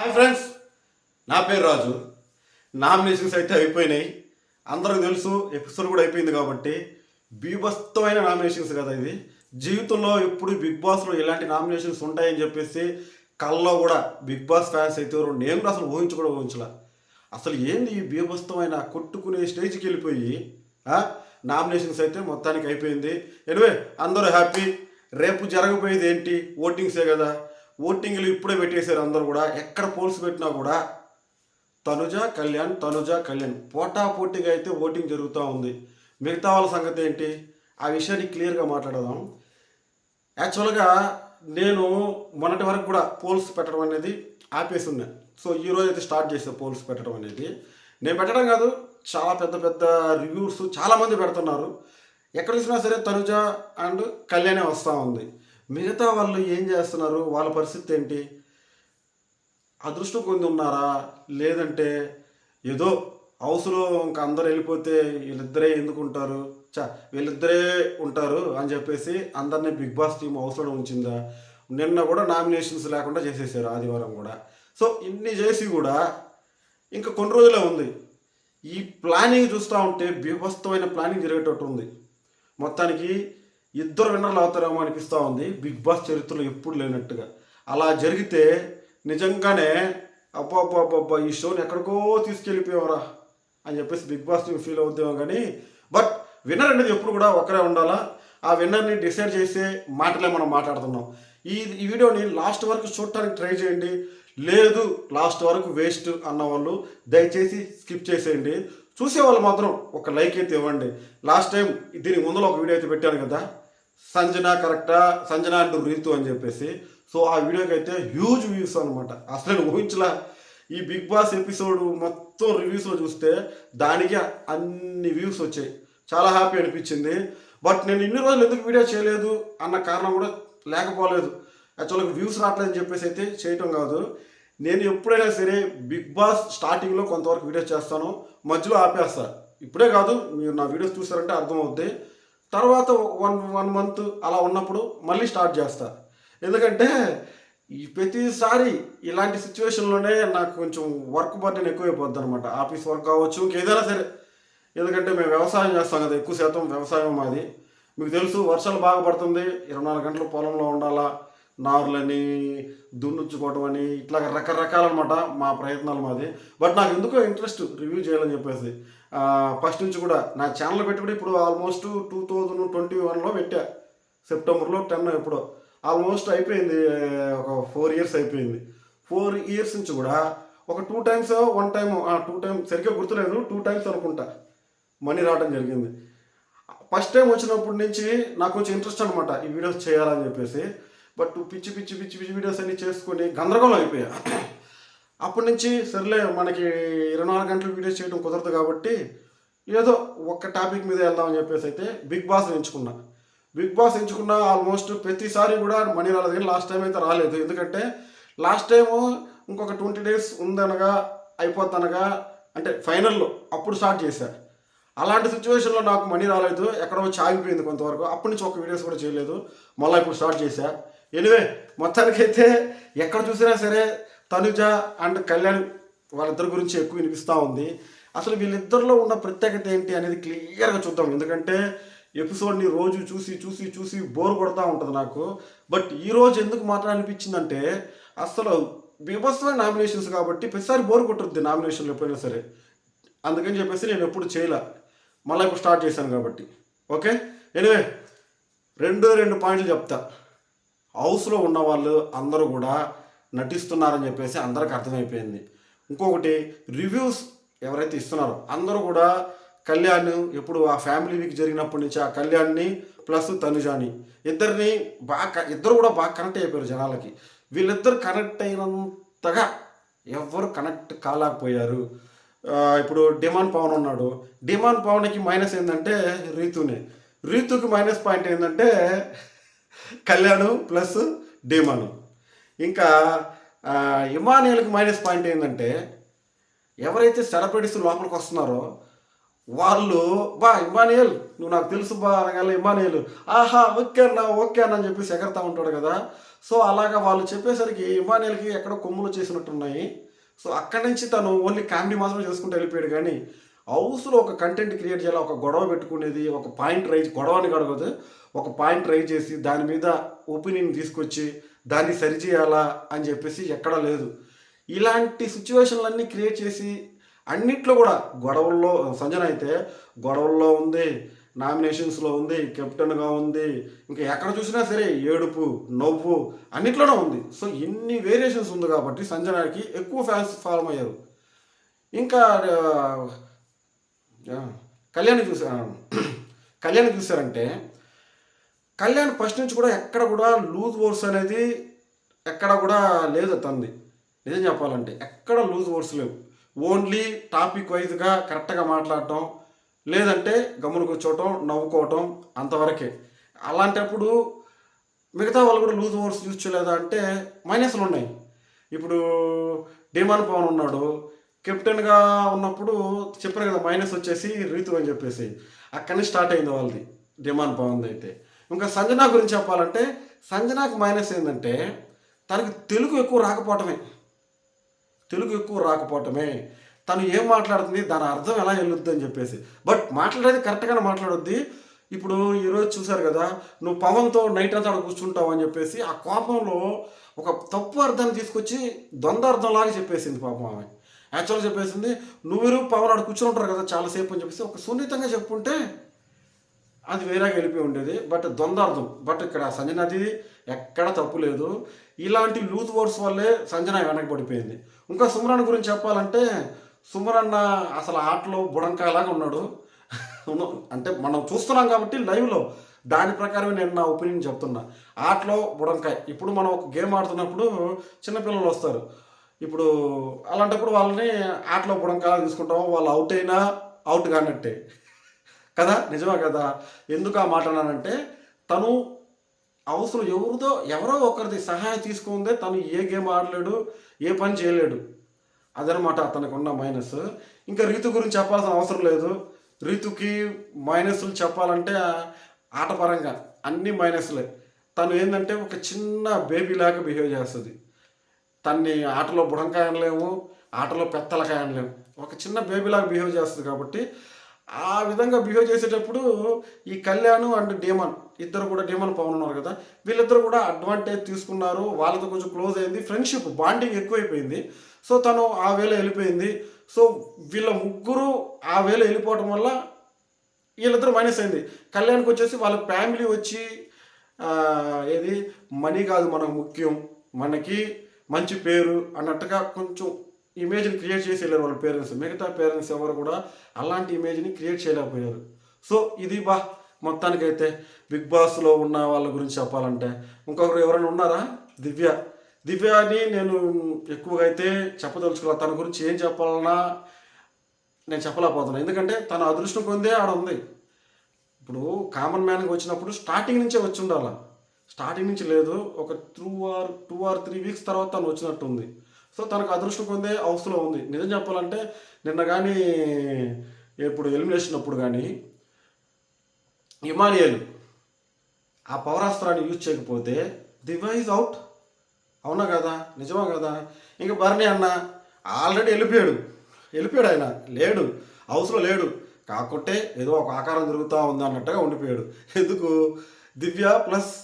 Hi friends నా పేరు రాజు. Nominations అయితే అయిపోయినాయి. అందరికి తెలుసు ఎపిసోడ్ కూడా అయిపోయింది కాబట్టి బీభత్సమైన నామినేషన్స్ కదా ఇది. జీవితంలో ఎప్పుడు బిగ్ బాస్లో ఇలాంటి నామినేషన్స్ ఉంటాయని చెప్పేసి కళ్ళలో కూడా బిగ్ బాస్ ఫ్యాన్స్ అయితే నేను కూడా అసలు ఊహించు కూడా ఊహించలే. అసలు ఏంది ఈ బీభత్సమైన కొట్టుకునే స్టేజ్కి వెళ్ళిపోయి నామినేషన్స్ అయితే మొత్తానికి అయిపోయింది. ఎనివే అందరూ హ్యాపీ. రేపు జరగబోయేది ఏంటి? ఓటింగ్సే కదా. ఓటింగ్లు ఇప్పుడే పెట్టేశారు అందరూ కూడా. ఎక్కడ పోల్స్ పెట్టినా కూడా తనుజ కళ్యాణ్ తనుజ కళ్యాణ్. పోటా పోటీగా అయితే ఓటింగ్ జరుగుతూ ఉంది. మిగతా వాళ్ళ సంగతి ఏంటి? ఆ విషయాన్ని క్లియర్గా మాట్లాడదాం. యాక్చువల్గా నేను మొన్నటి వరకు కూడా పోల్స్ పెట్టడం అనేది ఆపేసి ఉన్నా సో ఈ రోజు అయితే స్టార్ట్ చేసే పోల్స్ పెట్టడం అనేది. నేను పెట్టడం కాదు చాలా పెద్ద పెద్ద రివ్యూస్ చాలామంది పెడుతున్నారు. ఎక్కడ చూసినా సరే తనుజ అండ్ కళ్యాణే వస్తూ ఉంది. మిగతా వాళ్ళు ఏం చేస్తున్నారు? వాళ్ళ పరిస్థితి ఏంటి? అదృష్టం కొంది ఉన్నారా? లేదంటే ఏదో హౌస్లో ఇంకా అందరు వెళ్ళిపోతే వీళ్ళిద్దరే ఎందుకు ఉంటారు చా వీళ్ళిద్దరే ఉంటారు అని చెప్పేసి అందరినీ బిగ్ బాస్ టీం హౌస్లో ఉంచిందా? నిన్న కూడా నామినేషన్స్ లేకుండా చేసేసారు ఆదివారం కూడా. సో ఇన్ని చేసి కూడా ఇంకా కొన్ని రోజులే ఉంది. ఈ ప్లానింగ్ చూస్తూ ఉంటే బీభత్సమైన ప్లానింగ్ జరిగేటట్టు ఉంది. మొత్తానికి ఇద్దరు విన్నర్లు అవుతారేమో అనిపిస్తూ ఉంది. బిగ్ బాస్ చరిత్రలో ఎప్పుడు లేనట్టుగా. అలా జరిగితే నిజంగానే అబ్బాబ్బాబ్బా ఈ షోని ఎక్కడికో తీసుకెళ్ళిపోయావరా అని చెప్పేసి బిగ్ బాస్ ఫీల్ అవుతామో కానీ బట్ విన్నర్ అనేది ఎప్పుడు కూడా ఒకరే ఉండాలా? ఆ విన్నర్ని డిసైడ్ చేసే మాటలే మనం మాట్లాడుతున్నాం. ఈ ఈ వీడియోని లాస్ట్ వరకు చూడటానికి ట్రై చేయండి. లేదు లాస్ట్ వరకు వేస్ట్ అన్న వాళ్ళు దయచేసి స్కిప్ చేసేయండి. చూసే వాళ్ళు మాత్రం ఒక లైక్ అయితే ఇవ్వండి. లాస్ట్ టైం దీనికి ముందులో ఒక వీడియో అయితే పెట్టాను కదా సంజన కరెక్టా? సంజన అంటూ రీతు అని చెప్పేసి. సో ఆ వీడియోకి అయితే హ్యూజ్ వ్యూస్ అనమాట అసలు ఊహించలా. ఈ బిగ్ బాస్ ఎపిసోడ్ మొత్తం రివ్యూస్లో చూస్తే దానికి అన్ని వ్యూస్ వచ్చాయి. చాలా హ్యాపీ అనిపించింది. బట్ నేను ఇన్ని రోజులు ఎందుకు వీడియో చేయలేదు అన్న కారణం కూడా లేకపోలేదు. యాక్చువల్గా వ్యూస్ రావట్లేదని చెప్పేసి అయితే చేయటం కాదు. నేను ఎప్పుడైనా సరే బిగ్ బాస్ స్టార్టింగ్లో కొంతవరకు వీడియోస్ చేస్తాను. మధ్యలో ఆపేస్తాను ఇప్పుడే కాదు మీరు నా వీడియోస్ చూసారంటే అర్థమవుద్ది. తర్వాత వన్ వన్ మంత్ అలా ఉన్నప్పుడు మళ్ళీ స్టార్ట్ చేస్తా. ఎందుకంటే ఈ ప్రతిసారి ఇలాంటి సిచ్యువేషన్లోనే నాకు కొంచెం వర్క్ బర్డెన్ ఎక్కువైపోద్ది అనమాట ఆఫీస్ వర్క్ కావచ్చు ఇంకేదైనా సరే. ఎందుకంటే మేము వ్యవసాయం చేస్తాం కదా ఎక్కువ శాతం వ్యవసాయం మాది. మీకు తెలుసు వర్షాలు బాగా పడుతుంది. ఇరవై నాలుగు గంటలు పొలంలో ఉండాలా? నారులని దున్నుచ్చుకోవటం అని ఇట్లా రకరకాల అనమాట మా ప్రయత్నాలు మాది. బట్ నాకు ఎందుకో ఇంట్రెస్ట్ రివ్యూ చేయాలని చెప్పేసి. ఫస్ట్ నుంచి కూడా నా ఛానల్ పెట్టి కూడా ఇప్పుడు ఆల్మోస్ట్ టూ థౌజండ్ ట్వంటీ వన్లో పెట్టా. సెప్టెంబర్లో టెన్ ఎప్పుడో. ఆల్మోస్ట్ అయిపోయింది ఒక ఫోర్ ఇయర్స్ అయిపోయింది. ఫోర్ ఇయర్స్ నుంచి కూడా ఒక two times one time two time సరిగ్గా గుర్తులేదు టూ టైమ్స్ అనుకుంటా మనీ రావడం జరిగింది. ఫస్ట్ టైం వచ్చినప్పటి నుంచి నాకు కొంచెం ఇంట్రెస్ట్ అనమాట ఈ వీడియోస్ చేయాలని చెప్పేసి. బట్ పిచ్చి పిచ్చి పిచ్చి పిచ్చి వీడియోస్ అన్ని చేసుకొని గందరగోళం అయిపోయా. అప్పటి నుంచి సర్లే మనకి ఇరవై నాలుగు గంటలు వీడియోస్ చేయడం కుదరదు కాబట్టి ఏదో ఒక్క టాపిక్ మీద వెళ్దామని చెప్పేసి అయితే బిగ్ బాస్ ఎంచుకున్నా. బిగ్ బాస్ ఎంచుకున్న ఆల్మోస్ట్ ప్రతిసారి కూడా మనీ రాలేదు. కానీ లాస్ట్ టైం అయితే రాలేదు. ఎందుకంటే లాస్ట్ టైం ఇంకొక ట్వంటీ డేస్ ఉందనగా అయిపోద్దనగా అంటే ఫైనల్లో అప్పుడు స్టార్ట్ చేశారు అలాంటి సిచ్యువేషన్లో నాకు మనీ రాలేదు. ఎక్కడో వచ్చి ఆగిపోయింది కొంతవరకు. అప్పటి నుంచి ఒక వీడియోస్ కూడా చేయలేదు. మళ్ళీ ఇప్పుడు స్టార్ట్ చేశా. ఎనివే మొత్తానికైతే ఎక్కడ చూసినా సరే తనుజ అండ్ కళ్యాణ్ వాళ్ళిద్దరి గురించి ఎక్కువ వినిపిస్తూ ఉంది. అసలు వీళ్ళిద్దరిలో ఉన్న ప్రత్యేకత ఏంటి అనేది క్లియర్గా చూద్దాం. ఎందుకంటే ఎపిసోడ్ని రోజు చూసి చూసి చూసి బోర్ కొడతా ఉంటుంది నాకు. బట్ ఈరోజు ఎందుకు ఎందుకు మాట్లాడాలనిపించిందంటే అసలు బీభత్సమైన నామినేషన్స్ కాబట్టి ప్రతిసారి బోర్ కొట్టుద్ది నామినేషన్లు ఎప్పుడైనా సరే. అందుకని చెప్పేసి నేను ఎప్పుడు చేయలే. మళ్ళీ ఇప్పుడు స్టార్ట్ చేశాను కాబట్టి. ఓకే ఎనివే రెండు రెండు పాయింట్లు చెప్తా. హౌస్లో ఉన్న వాళ్ళు అందరూ కూడా నటిస్తున్నారని చెప్పేసి అందరికి అర్థమైపోయింది. ఇంకొకటి రివ్యూస్ ఎవరైతే ఇస్తున్నారో అందరూ కూడా కళ్యాణ్ ఎప్పుడు ఆ ఫ్యామిలీ వీక్ జరిగినప్పటి నుంచి ఆ కళ్యాణ్ని ప్లస్ తనుజాని ఇద్దరిని బాగా ఇద్దరు కూడా బాగా కనెక్ట్ అయిపోయారు జనాలకి. వీళ్ళిద్దరు కనెక్ట్ అయినంతగా ఎవరు కనెక్ట్ కాలేకపోయారు. ఇప్పుడు డిమాండ్ పవన్ ఉన్నాడు. డిమాండ్ పవన్కి మైనస్ ఏంటంటే రీతునే. రీతుకి మైనస్ పాయింట్ ఏంటంటే కళ్యాణ్ ప్లస్ డిమాను. ఇంకా ఇమానియల్కి మైనస్ పాయింట్ ఏంటంటే ఎవరైతే సెలబ్రిటీస్ లోపలికి వస్తున్నారో వాళ్ళు బా ఇమానియల్ నువ్వు నాకు తెలుసు బా అనగానే ఇమానియల్ ఆహా ఓకే అన్న ఓకే అన్న అని చెప్పేసి ఎగరతా ఉంటాడు కదా. సో అలాగా వాళ్ళు చెప్పేసరికి ఇమానియల్కి ఎక్కడో కొమ్ములు చేసినట్టున్నాయి. సో అక్కడి నుంచి తను ఓన్లీ కామెడీ మాత్రం చేసుకుంటూ వెళ్ళిపోయాడు కానీ హౌస్లో ఒక కంటెంట్ క్రియేట్ చేయాలి ఒక గొడవ పెట్టుకునేది ఒక పాయింట్ రైజ్ గొడవని గొడవదు ఒక పాయింట్ ట్రై చేసి దాని మీద ఒపీనియన్ తీసుకొచ్చి దాన్ని సరిచేయాలా అని చెప్పేసి ఎక్కడా లేదు. ఇలాంటి సిచ్యువేషన్లన్నీ క్రియేట్ చేసి అన్నిట్లో కూడా గొడవల్లో సంజన అయితే గొడవల్లో ఉంది నామినేషన్స్లో ఉంది కెప్టెన్గా ఉంది ఇంకా ఎక్కడ చూసినా సరే ఏడుపు నవ్వు అన్నిట్లోనే ఉంది. సో ఎన్ని వేరియేషన్స్ ఉంది కాబట్టి సంజనాకి ఎక్కువ ఫ్యాన్స్ ఫాలో అయ్యారు. ఇంకా కళ్యాణ్ చూసా కళ్యాణ్ చూసారంటే కళ్యాణ్ ఫస్ట్ నుంచి కూడా ఎక్కడ కూడా లూజ్ వర్స్ అనేది ఎక్కడ కూడా లేదు తంది నిజం చెప్పాలంటే ఎక్కడ లూజ్ వర్స్ లేవు. ఓన్లీ టాపిక్ వైజ్గా కరెక్ట్గా మాట్లాడటం లేదంటే గమ్మున కూర్చోవటం నవ్వుకోవటం అంతవరకే. అలాంటప్పుడు మిగతా వాళ్ళు కూడా లూజ్ వర్డ్స్ యూజ్ చేయలేదా అంటే మైనస్లు ఉన్నాయి. ఇప్పుడు డిమాన్ పవన్ ఉన్నాడు. కెప్టెన్గా ఉన్నప్పుడు చెప్పారు కదా మైనస్ వచ్చేసి రీతు అని చెప్పేసి. అక్కడి నుంచి స్టార్ట్ అయింది వాళ్ళది డిమాన్ పవన్ అయితే. ఇంకా సంజనా గురించి చెప్పాలంటే సంజనాకు మైనస్ ఏంటంటే తనకి తెలుగు ఎక్కువ రాకపోవటమే. తెలుగు ఎక్కువ రాకపోవటమే. తను ఏం మాట్లాడుతుంది దాని అర్థం ఎలా వెళ్ళొద్దు అని చెప్పేసి. బట్ మాట్లాడేది కరెక్ట్గానే మాట్లాడొద్ది. ఇప్పుడు ఈరోజు చూశారు కదా నువ్వు పవన్తో నైట్ అంతా కూర్చుంటావు అని చెప్పేసి ఆ కోపంలో ఒక తప్పు అర్థాన్ని తీసుకొచ్చి ద్వంద్వ అర్థంలాగా చెప్పేసింది పాపం ఆమె. యాక్చువల్గా చెప్పేసింది నువ్వు పవన్ ఆడ కూర్చుని ఉంటారు కదా చాలాసేపు అని చెప్పేసి ఒక సున్నితంగా చెప్పుంటే అది వేరేగా వెళ్ళిపోయి ఉండేది. బట్ ద్వందార్థం బట్ ఇక్కడ సంజనది ఎక్కడ తప్పు లేదు. ఇలాంటి లూజ్ వర్డ్స్ వల్లే సంజన వెనకబడిపోయింది. ఇంకా సుమరన్ గురించి చెప్పాలంటే సుమరన్న అసలు ఆటలో బుడంకాయలాగా ఉన్నాడు. అంటే మనం చూస్తున్నాం కాబట్టి లైవ్లో దాని ప్రకారమే నేను నా ఒపీనియన్ చెప్తున్నా. ఆటలో బుడంకాయ. ఇప్పుడు మనం ఒక గేమ్ ఆడుతున్నప్పుడు చిన్నపిల్లలు వస్తారు. ఇప్పుడు అలాంటప్పుడు వాళ్ళని ఆటలో బుడంకాయ తీసుకుంటాం వాళ్ళు అవుట్ అయినా అవుట్ కానట్టే. కదా? నిజమే కదా? ఎందుకు ఆ మాట అన్నానంటే తను అవసరం ఎవరిదో ఎవరో ఒకరిది సహాయం తీసుకుందే తను ఏ గేమ్ ఆడలేడు ఏ పని చేయలేడు. అదనమాట అతనికి ఉన్న మైనస్. ఇంకా రీతు గురించి చెప్పాల్సిన అవసరం లేదు. రీతుకి మైనస్లు చెప్పాలంటే ఆటపరంగా అన్ని మైనస్లే. తను ఏంటంటే ఒక చిన్న బేబీ లాగా బిహేవ్ చేస్తుంది. తన్ని ఆటలో బుడంకాయ అనలేము ఆటలో పెత్తలకాయ అనలేము ఒక చిన్న బేబీలాగా బిహేవ్ చేస్తుంది కాబట్టి ఆ విధంగా బిహేవ్ చేసేటప్పుడు ఈ కళ్యాణ్ అండ్ డేమన్ ఇద్దరు కూడా డేమన్ పవన్ ఉన్నారు కదా వీళ్ళిద్దరు కూడా అడ్వాంటేజ్ తీసుకున్నారు. వాళ్ళతో కొంచెం క్లోజ్ అయింది. ఫ్రెండ్షిప్ బాండింగ్ ఎక్కువైపోయింది. సో తను ఆ వేళ వెళ్ళిపోయింది. సో వీళ్ళ ముగ్గురు ఆ వేళ వెళ్ళిపోవటం వల్ల వీళ్ళిద్దరు మైనస్ అయింది. కళ్యాణ్కి వచ్చేసి వాళ్ళ ఫ్యామిలీ వచ్చి ఏది? మనీ కాదు మనకు ముఖ్యం. మనకి మంచి పేరు అన్నట్టుగా కొంచెం ఇమేజ్ని క్రియేట్ చేసి వెళ్ళారు వాళ్ళ పేరెంట్స్ మిగతా పేరెంట్స్ ఎవరు కూడా అలాంటి ఇమేజ్ని క్రియేట్ చేయలేకపోయారు. సో ఇది బా మొత్తానికైతే బిగ్ బాస్లో ఉన్న వాళ్ళ గురించి చెప్పాలంటే. ఇంకొకరు ఎవరైనా ఉన్నారా? దివ్య. దివ్యని నేను ఎక్కువగా అయితే చెప్పదలుచుకోవాలి తన గురించి ఏం చెప్పాలన్నా నేను చెప్పలేకపోతున్నాను ఎందుకంటే తన అదృష్టం పొందే ఆడ ఉంది. ఇప్పుడు కామన్ మ్యాన్కి వచ్చినప్పుడు స్టార్టింగ్ నుంచే వచ్చి ఉండాలి? స్టార్టింగ్ నుంచి లేదు. ఒక two or two or three weeks తర్వాత తను వచ్చినట్టు ఉంది సో తనకు అదృష్టం పొందే హౌస్లో ఉంది. నిజం చెప్పాలంటే నిన్న కానీ ఇప్పుడు ఎలిమినేషన్ అప్పుడు కానీ ఇమానియల్ ఆ పవరాస్త్రాన్ని యూజ్ చేయకపోతే దివైజ్ అవుట్. అవునా కదా? నిజమా కదా? ఇంకా భరణి అన్న ఆల్రెడీ వెళ్ళిపోయాడు. వెళ్ళిపోయాడు ఆయన. లేడు. హౌస్లో లేడు. కాకుంటే ఏదో ఒక ఆకారం తిరుగుతూ ఉంది అన్నట్టుగా ఉండిపోయాడు. ఎందుకు? దివ్య ప్లస్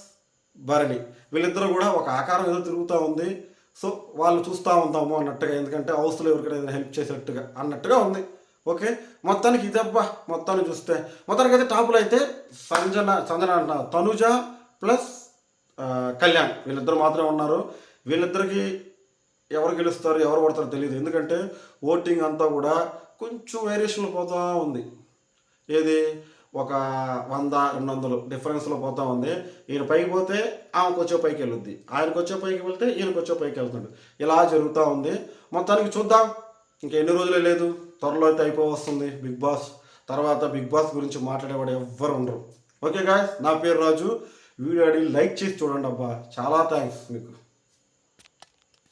భరణి. వీళ్ళిద్దరూ కూడా ఒక ఆకారం ఏదో తిరుగుతూ ఉంది. సో వాళ్ళు చూస్తూ ఉంటాము అన్నట్టుగా ఎందుకంటే హౌస్లో ఎవరికైనా ఏదైనా హెల్ప్ చేసేట్టుగా అన్నట్టుగా ఉంది. ఓకే? మొత్తానికి ఇదబ్బా మొత్తాన్ని చూస్తే. మొత్తానికి అయితే టాపులు అయితే సంజన సంజన అంట తనుజ ప్లస్ కళ్యాణ్. వీళ్ళిద్దరు మాత్రమే ఉన్నారు. వీళ్ళిద్దరికి ఎవరు గెలుస్తారు ఎవరు పడతారో తెలియదు. ఎందుకంటే ఓటింగ్ అంతా కూడా కొంచెం వేరియేషన్లో పోతూ ఉంది. ఏది? ఒక వంద రెండు వందలు డిఫరెన్స్లో పోతూ ఉంది. ఈయన పైకి పోతే ఆమెకు వచ్చే పైకి వెళ్ళుద్ది. ఆయనకు వచ్చే పైకి వెళ్తే ఈయనకు వచ్చే పైకి వెళ్తుంది ఇలా జరుగుతూ ఉంది. మొత్తానికి చూద్దాం. ఇంకా ఎన్ని రోజులే లేదు. త్వరలో అయితే అయిపోవస్తుంది బిగ్ బాస్. తర్వాత బిగ్ బాస్ గురించి మాట్లాడేవాడు ఎవ్వరు ఉండరు. ఓకే గాయస్ నా పేరు రాజు. వీడియో అడిగి లైక్ చేసి చూడండి అబ్బా. చాలా థ్యాంక్స్ మీకు.